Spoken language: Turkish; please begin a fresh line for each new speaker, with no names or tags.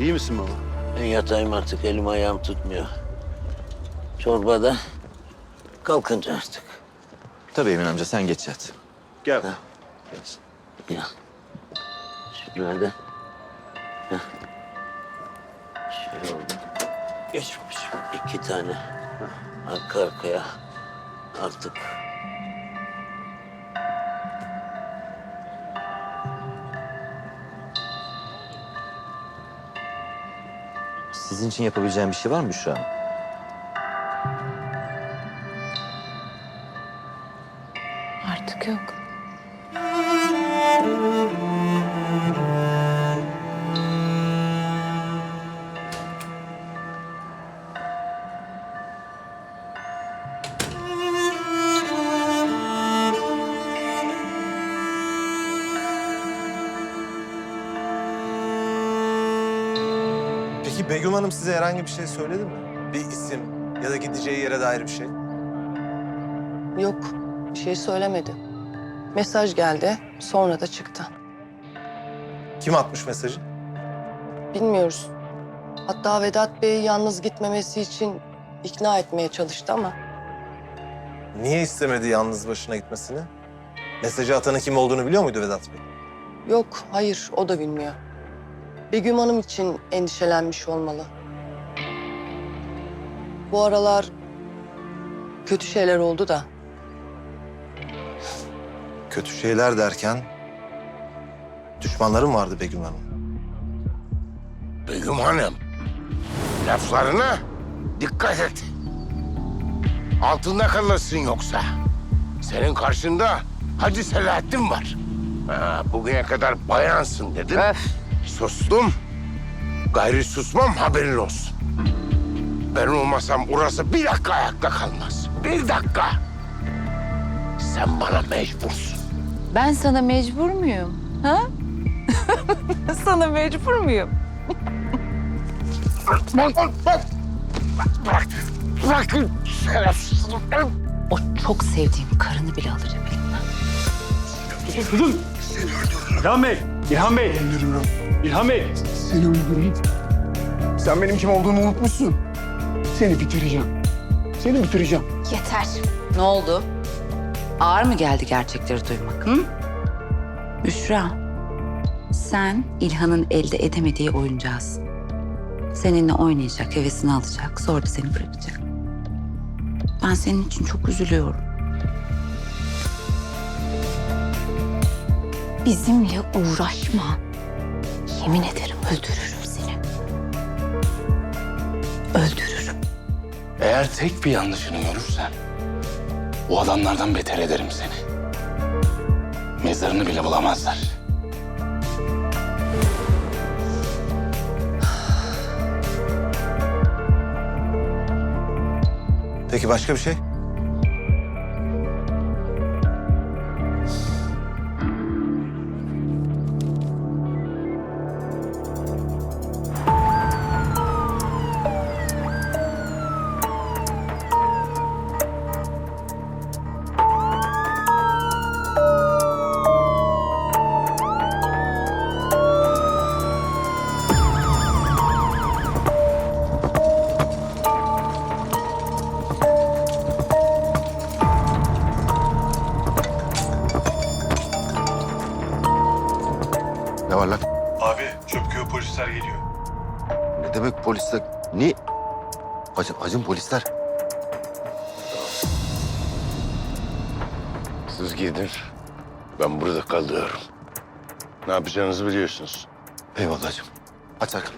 İyi misin baba?
Ben yatayım artık elim ayağım tutmuyor. Çorbada kalkınca artık.
Tabii Emin amca sen geç yat.
Gel.
Ya. Şurada. Heh. Şey oldu. Geçmiş. İki tane. Arka arkaya. Artık.
Sizin için yapabileceğim bir şey var mı Büşra Hanım?
Artık yok.
Peki Begüm Hanım size herhangi bir şey söyledi mi? Bir isim ya da gideceği yere dair bir şey.
Yok, bir şey söylemedi. Mesaj geldi, sonra da çıktı.
Kim atmış mesajı?
Bilmiyoruz. Hatta Vedat Bey'i yalnız gitmemesi için ikna etmeye çalıştı ama
Niye istemedi yalnız başına gitmesini? Mesajı atanın kim olduğunu biliyor muydu Vedat Bey?
yok, hayır o da bilmiyor. Begüm Hanım için endişelenmiş olmalı. Bu aralar kötü şeyler oldu da
Kötü şeyler derken... Düşmanlarım vardı Begüm Hanım.
Begüm Hanım, laflarına dikkat et. Altında kalırsın yoksa. Senin karşında Hacı Selahattin var. Ha, bugüne kadar bayansın dedim. Sustum. Gayri susmam haberin olsun. Ben olmasam orası bir dakika ayakta kalmaz. Bir dakika. Sen bana mecbursun.
Ben sana mecbur muyum? Ha? sana mecbur muyum?
Bak, bak, bak. Bırak, bırakın şerefsizlikler.
O çok sevdiğim karını bile alır elimden.
Kızım. İlhan Bey. İlhan Bey. İlhan Bey.
Seni öldürürüm. Sen benim kim olduğumu unutmuşsun. Seni bitireceğim. Seni bitireceğim.
Yeter. Ne oldu? Ağır mı geldi gerçekleri duymak? Hı? Büşra, sen İlhan'ın elde edemediği oyuncağısın. Seninle oynayacak, hevesini alacak, sonra da seni bırakacak. Ben senin için çok üzülüyorum. Bizimle uğraşma. Yemin ederim öldürürüm seni. Öldürürüm.
Eğer tek bir yanlışını görürsen... ...o adamlardan beter ederim seni. Mezarını bile bulamazlar.
Peki başka bir şey?
Var lan?
Abi Çöpköy polisler geliyor.
Ne demek polisler? Ne? Hacım, hacım polisler. Siz gidin. Ben burada kalıyorum. Ne yapacağınızı biliyorsunuz. Eyvallah hacım. Aç Hakan.